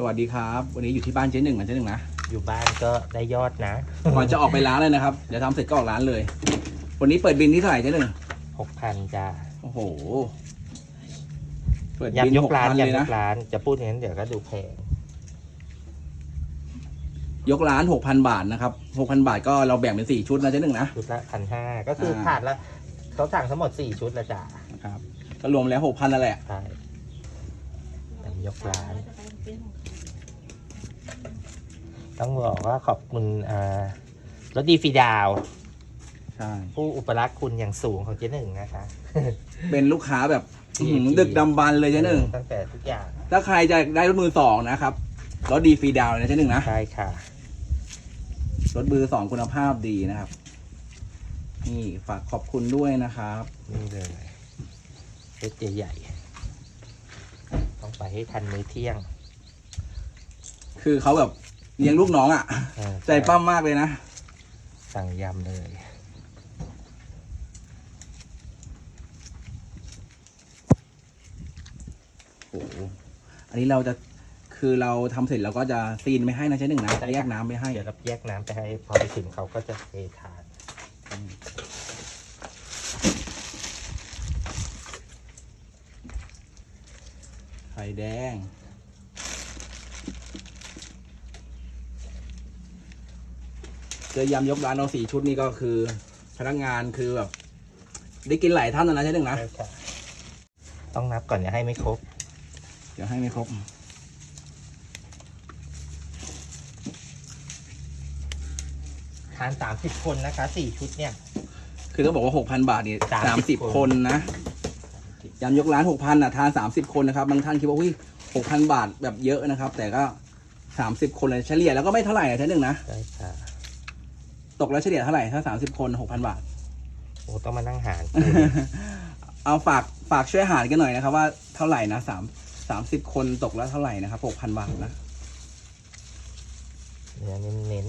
สวัสดีครับ วันนี้อยู่ที่บ้านเจ๊หนึ่งนะเจ๊หนึ่งนะอยู่บ้านก็ได้ยอดนะก่อนจะออกไปร้านเลยนะครับ เดี๋ยวทำเสร็จก็ออกร้านเลย วันนี้เปิดบินที่เท่าไหร่เจ๊หนึ่งหกพันจ้าโอ้โห เปิดบินยำยหกกร้านพันเลยยำยนะ กร้านจะพูดอย่างนั้นเดี๋ยวก็ดูแพงยกร้านหกพันบาทนะครับหกพันบาทก็เราแบ่งเป็นสี่ชุดนะเจ๊หนึ่งนะ ชุดละพันห้าก็คืออ่าถาดละเขาสั่งทั้งหมดสี่ชุดละจ้านะครับก็รวมแล้วหกพันนั่นแหละ ใช่ยำยกร้าน ต้องบอกว่าขอบคุณอ่ารถดีฟรีดาว ใช่ ผู้อุปรักษ์คุณอย่างสูงของเจ๊หนึ่งนะคะ เป็นลูกค้าแบบที่อื้อหือดึกดำบรรพ์เลยเจ๊หนึ่ง ตั้งแต่ทุกอย่างถ้าใครจะได้รถมือสองนะครับ รถดีฟรีดาวน์เลยนะเจ๊หนึ่งนะ ใช่ค่ะ รถมือสองคุณภาพดีนะครับ นี่ฝากขอบคุณด้วยนะครับ นี่เลยเล็ใหญ่ๆต้องไปให้ทันมื้อเที่ยง คือเขาแบบ เลี้ยงลูกน้องอะ เออใจปั้มมากเลยนะ สั่งยำเลย โอ้โห อันนี้เราจะ คือเราทำเสร็จเราก็จะซีนไม่ให้นะใช่หนึ่งนะจะแยกน้ำไม่ให้ เดี๋ยวเราแยกน้ำไปให้พอไปถึงเขาก็จะเททานไข่แดง เจอยำยกร้านเราสี่ชุดนี่ก็คือพนักงานคือแบบได้กินหลายท่านแล้วนะใช่หนึ่งนะใช่ค่ะต้องนับก่อนอย่าให้ไม่ครบ เดี๋ยวให้ไม่ครบ ทานสามสิบคนนะคะสี่ชุดเนี่ย คือต้องบอกว่าหกพันบาทนี่สาสามมสิสิบบคนคนนะยำยกร้านหกพันอะทานสามสิบคนนะครับ บางท่านคิดว่าอุ้ยหกพันบาทแบบเยอะนะครับ แต่ก็สามสิบคนเลยเฉลี่ยแล้วก็ไม่เท่าไหร่นะใช่หนึ่งนะใช่ค่ะ ตกแล้วเฉลี่ยเท่าไหร่ถ้าสามสิบคนหกพันบาท โอ้ต้องมานั่งหารเอาฝากฝากช่วยหารกันหน่อยนะครับ ว่าเท่าไหร่นะสามสามสิบคนตกแล้วเท่าไหร่นะครับหกพันบาทนะเนื้อเน้น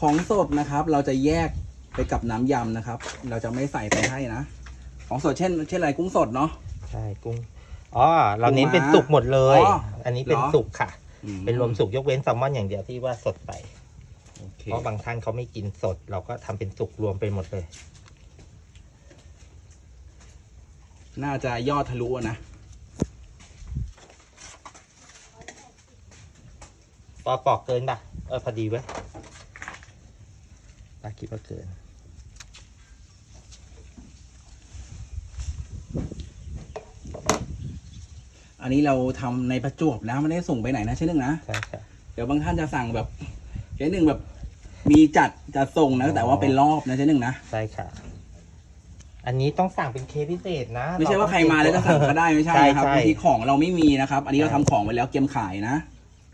ของสดนะครับ เราจะแยกไปกับน้ำยำนะครับ เราจะไม่ใส่ไปให้นะ ของสดเช่น เช่นอะไรกุ้งสดเนาะ ๆใช่กุ้งอ๋อเราเน้นเป็นสุกหมดเลย อ๋ออันนี้เป็นเหรอสุกค่ะ อืม เป็นรวมสุกยกเว้นแซลมอนอย่างเดียวที่ว่าสดไปโอ เคเพราะบางท่านเขาไม่กินสด เราก็ทำเป็นสุกรวมไปหมดเลย น่าจะยอดทะลุอะนะ ปอปอกเกินป่ะ เออพอดีเว้ยป้าคิดว่าเกิน อันนี้เราทำในประจวบนะไม่ได้ส่งไปไหนนะใช่หนึ่งนะ ใช่ค่ะเดี๋ยวบางท่านจะสั่งแบบใช่หนึ่งแบบ มีจัดจะส่งนะแต่ว่าเป็นรอบนะใช่หนึ่งนะ ใช่ค่ะ อันนี้ต้องสั่งเป็นเคสพิเศษนะไม่ใช่ว่าใครมาแล้วก็สั่งก็ได้ไม่ใช่นะครับใช่บางทีของเราไม่มีนะครับ อันนี้เราใช่ทำของไว้แล้วเตรียมขายนะ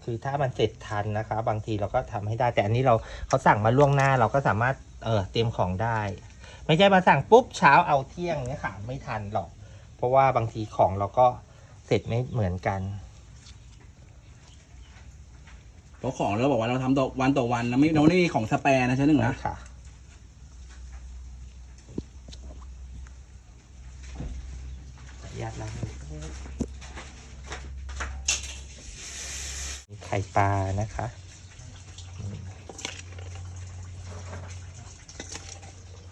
คือถ้ามันเสร็จทันนะคะ บางทีเราก็ทำให้ได้ แต่อันนี้เราเขาสั่งมาล่วงหน้าเราก็สามารถเออเตรียมของได้ ไม่ใช่มาสั่งปุ๊บเช้าเอาเที่ยงเนี่ยค่ะ ไม่ทันหรอก เพราะว่าบางทีของเราก็เสร็จไม่เหมือนกัน เพราะของเราบอกว่าเราทำต่อวันต่อวันนะไม่เราไม่มีของสแปร์นะใช่หนึ่งนะค่ะญาติล้างมือมีไข่ปลานะคะ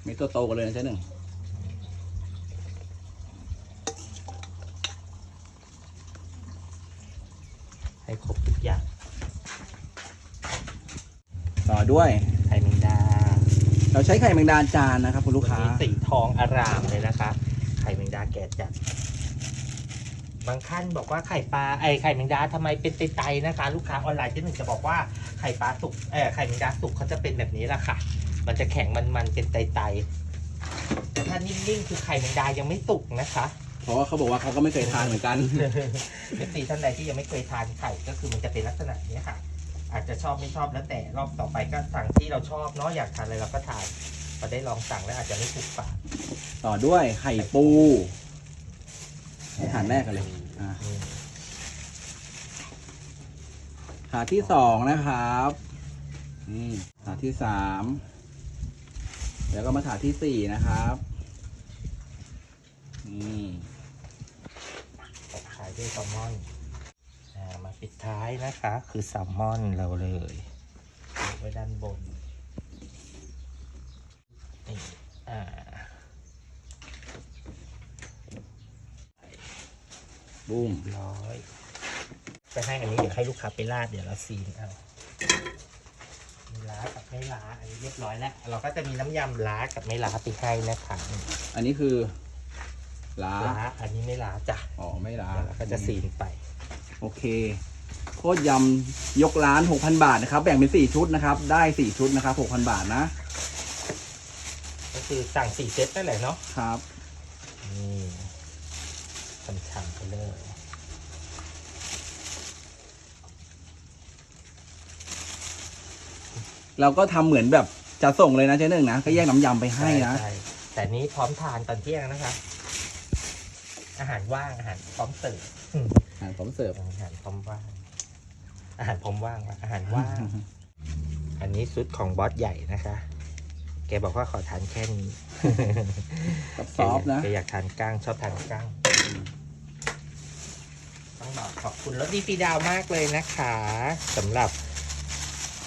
ไม่ตัวโตกันเลยนะใช่หนึ่งให้ครบทุกอย่าง ต่อด้วยไข่แมงดาเราใช้ไข่แมงดาจานนะครับคุณลูกค้าวันนี้สีทองอารามเลยนะคะ ไข่แมงดาแก่จัด บางท่านบอกว่าไข่ปลาไอไข่แมงดาทำไมเป็นไตๆนะคะ ลูกค้าออนไลน์ที่หนึ่งจะบอกว่าไข่ปลาสุกเออไข่แมงดาสุกเขาจะเป็นแบบนี้แหละค่ะ มันจะแข็งมันๆเป็นไตๆแต่ถ้านิ่งๆคือไข่แมงดายังไม่สุกนะคะเพราะว่าเขาบอกว่าเขาก็ไม่เคยทานเหมือนกันเอฟซีท่านใดที่ยังไม่เคยทานไข่ก็คือมันจะเป็นลักษณะนี้ค่ะ อาจจะชอบไม่ชอบแล้วแต่รอบต่อไปก็สั่งที่เราชอบเนาะอยากทานอะไรเราก็ทานพอได้ลองสั่งแล้วอาจจะไม่ถูกปากต่อด้วยไข่ปูถาดแรกกันเลยอะอืมถาดที่สองนะครับนี่ถาดที่สามแล้วก็มาถาดที่สี่นะครับนี่ขายด้วยแซลมอน ปิดท้ายนะคะ คือแซลมอนเราเลยไว้ด้านบนนี่อ่าบูมร้อยจะให้อันนี้เดี๋ยวให้ลูกค้าไปราดเดี๋ยวเราซีนเอามีล้ากับไม่ล้าอันนี้เรียบร้อยแล้ว เราก็จะมีน้ำยำล้ากับไม่ล้าไปให้นะคะอันนี้คือลาล้าอันนี้ไม่ล้าจ้ะอ๋อไม่ลาเดี๋ยวเราก็จะซีนไป โอเค โคตรยำยกร้าน 6,000 บาทนะครับ แบ่งเป็น 4 ชุดนะครับ ได้ 4 ชุดนะครับ 6,000 บาทนะ ก็คือสั่งสี่เซตนั่นแหละเนาะครับ นี่ช่ำๆไปเลยเราก็ทำเหมือนแบบจะส่งเลยนะเจ๊หนึ่งนะ ก็แยกน้ำยำไปให้นะ ช่แต่นี้พร้อมทานตอนเที่ยงนะคะ อาหารว่างอาหารพร้อมเสิร์ฟอ่าผมเสิร์ฟ อาหารพร้อมว่าง อาหารพร้อมว่างว่ะอาหารว่าง อันนี้ซุดของบอสใหญ่นะคะ แกบอกว่าขอทานแค่นี้กับซอฟต์นะแกอยากทานก้างชอบทานก้างต้องบอกขอบคุณรถดีฟีดาวมากเลยนะคะสำหรับ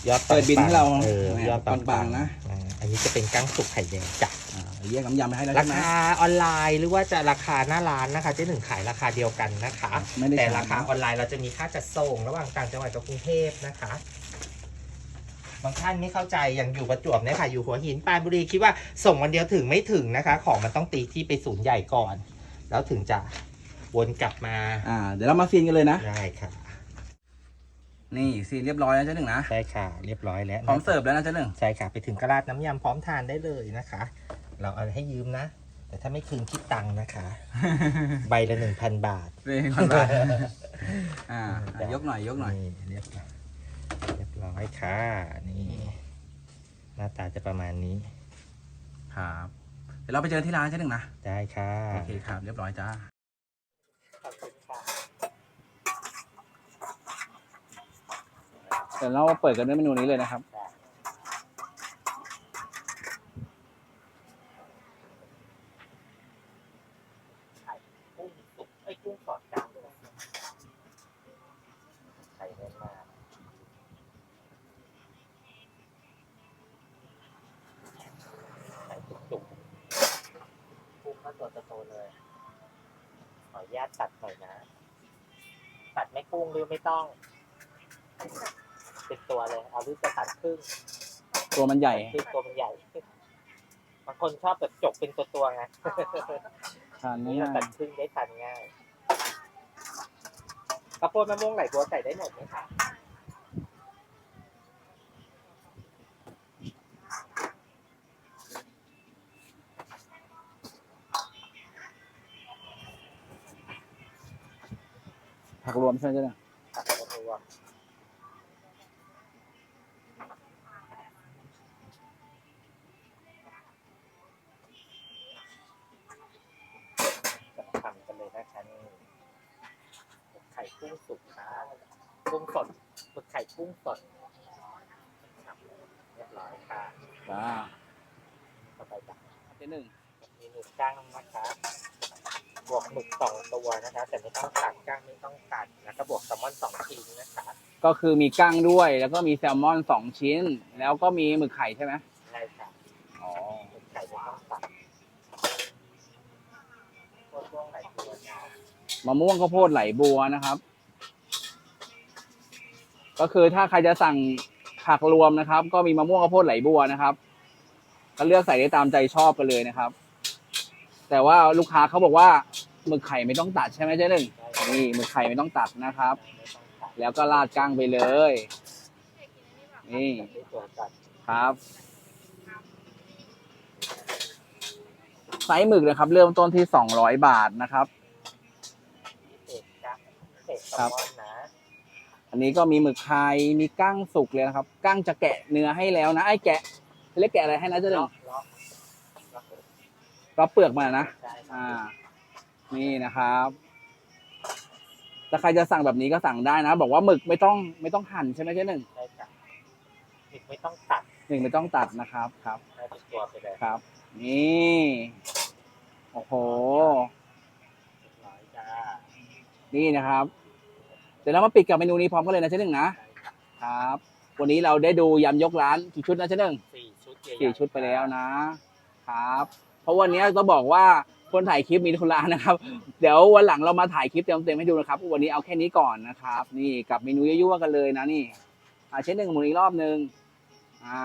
ยอดเปิดบินให้เราเออยอดปังๆนะอ่าอันนี้จะเป็นก้างสุกไข่แดงจ้ะอ่า แยกน้ำยำไปให้แล้วราใช่ไหม คาออนไลน์หรือว่าจะราคาหน้าร้านนะคะเจ๊หนึ่งขายราคาเดียวกันนะคะ ไม่ได้แต่ชาราร์จคานะ ออนไลน์เราจะมีค่าจัดส่งระหว่างต่างจังหวัดกับกรุงเทพนะคะ บางท่านไม่เข้าใจอย่างอยู่ประจวบเนี่ยค่ะ อยู่หัวหินปรานบุรีคิดว่าส่งวันเดียวถึงไม่ถึงนะคะ ของมันต้องตีที่ไปศูนย์ใหญ่ก่อน แล้วถึงจะวนกลับมาอ่า เดี๋ยวเรามาซีนกันเลยนะ ได้ค่ะนี่ซีนเรียบร้อยแล้วเจ๊หนึ่งนะใช่ค่ะ เรียบร้อยแล้วพร้อมเสิร์ฟแล้วนะเจ๊หนึ่งใช่ค่ะ ไปถึงกระราดน้ำยำพร้อมทานได้เลยนะคะ เราเอาให้ยืมนะ แต่ถ้าไม่คืนคิดตังค์นะคะ ใบละหนึ่งพันบาทนี่ก่อนไปอ่าอะยกหน่อยยกหน่อยเรียบร้อยเรียบร้อยค่ะ นี่ หน้าตาจะประมาณนี้ ครับ เดี๋ยวเราไปเจอที่ร้านเจ๊หนึ่งนะ ได้ค่ะ โอเคครับ เรียบร้อยจ้าขอบคุณค่ะเดี๋ยวเราเปิดกันด้วยเมนูนี้เลยนะครับ กุ้งสุกไอ้ยกุ้งสอดกลางด้วยไข่แน่นมากไข่จุกๆ กุ้งก็ตัวโตๆเลย ขออนุญาตตัดหน่อยนะ ตัดไม่กุ้งหรือไม่ต้อง เป็นตัวเลย เอาหรือจะตัดครึ่งตัวมันใหญ่ คือตัวมันใหญ่ บางคนชอบแบบจกเป็นตัวตัวๆไงทานนี่ง่าเราตัยดครึ่งได้ทานง่ายข้าวโพดมะม่วงไหลบัวใส่ได้หมดไหมคะ ผักรวมใช่ไหมเจ๊หนึ่งผักรวมจะทำกันเลยนะคะนี่หมึกไข่กุ้งสุกนะกุ้งสดหมึกไข่กุ้งสดเรียบร้อยค่ะจ้าต่อไปจ้ะเจ๊หนึ่งมีหมึกก้างนะคะ บวกหมึกสองตัวนะคะ แต่ไม่ต้องตัดก้างไม่ต้องตัดแล้วก็บวกแซลมอนสองชิ้นนะคะก็คือมีกั้งด้วย แล้วก็มีแซลมอนสองชิ้น แล้วก็มีหมึกไข่ใช่ไหมใช่ค่ะอ๋อหมึกไก่ไม่ต้องตัดโคตรช่วงไหนตัวนะมะม่วงข้าวโพดไหลบัวนะครับ ก็คือถ้าใครจะสั่งผักรวมนะครับ ก็มีมะม่วงข้าวโพดไหลบัวนะครับ ก็เลือกใส่ได้ตามใจชอบกันเลยนะครับ แต่ว่าลูกค้าเขาบอกว่า หมึกไข่ไม่ต้องตัดใช่ไหมเจ๊หนึ่งนี่หมึกไข่ไม่ต้องตัดนะครับไม่ต้องตัดแล้วก็ราดก้างไปเลย นี่ไม่ตัวตัดครับไซส์หมึกนะครับ เริ่มต้นที่สองร้อยบาทนะครับเอกจ้ะเอกแซลมอนนะอันนี้ก็มีหมึกไข่มีกั้งสุกเลยนะครับกั้งจะแกะเนื้อให้แล้วนะไอ้แกะเรียกแกะอะไรให้นะเจ๊หนึ่ล็งอกล็อกล็อกรับเปลือกมานะใช่อ่า นี่นะครับ ถ้าใครจะสั่งแบบนี้ก็สั่งได้นะ บอกว่าหมึกไม่ต้องไม่ต้องหั่นใช่ไหมเจ๊หนึ่งใช่จ้ะหมึกไม่ต้องตัดหนึ่งไม่ต้องตัดนะครับครับได้เป็นตัวไปเลยครับ นี่ โอ้โห เรียบร้อยจ้านี่นะครับ เดี๋ยวเรามาปิดกับเมนูนี้พร้อมกันเลยนะเจ๊หนึ่งนะครับ วันนี้เราได้ดูยำยกร้านกี่ชุดนะเจ๊หนึ่ง สี่ชุดใหญ่ๆสี่ชุดไปแล้วนะครับ เพราะวันนี้ต้องบอกว่า คนถ่ายคลิปมีธุระนะครับ เดี๋ยววันหลังเรามาถ่ายคลิปเต็มๆให้ดูนะครับ วันนี้เอาแค่นี้ก่อนนะครับ นี่กับเมนูยั่วๆกันเลยนะนี่อาเช่นหนึ่งหมุนอีกรอบหนึ่งอ่า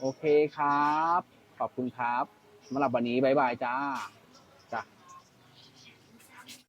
โอเคครับ ขอบคุณครับสำหรับวันนี้บ๊ายบายจ้า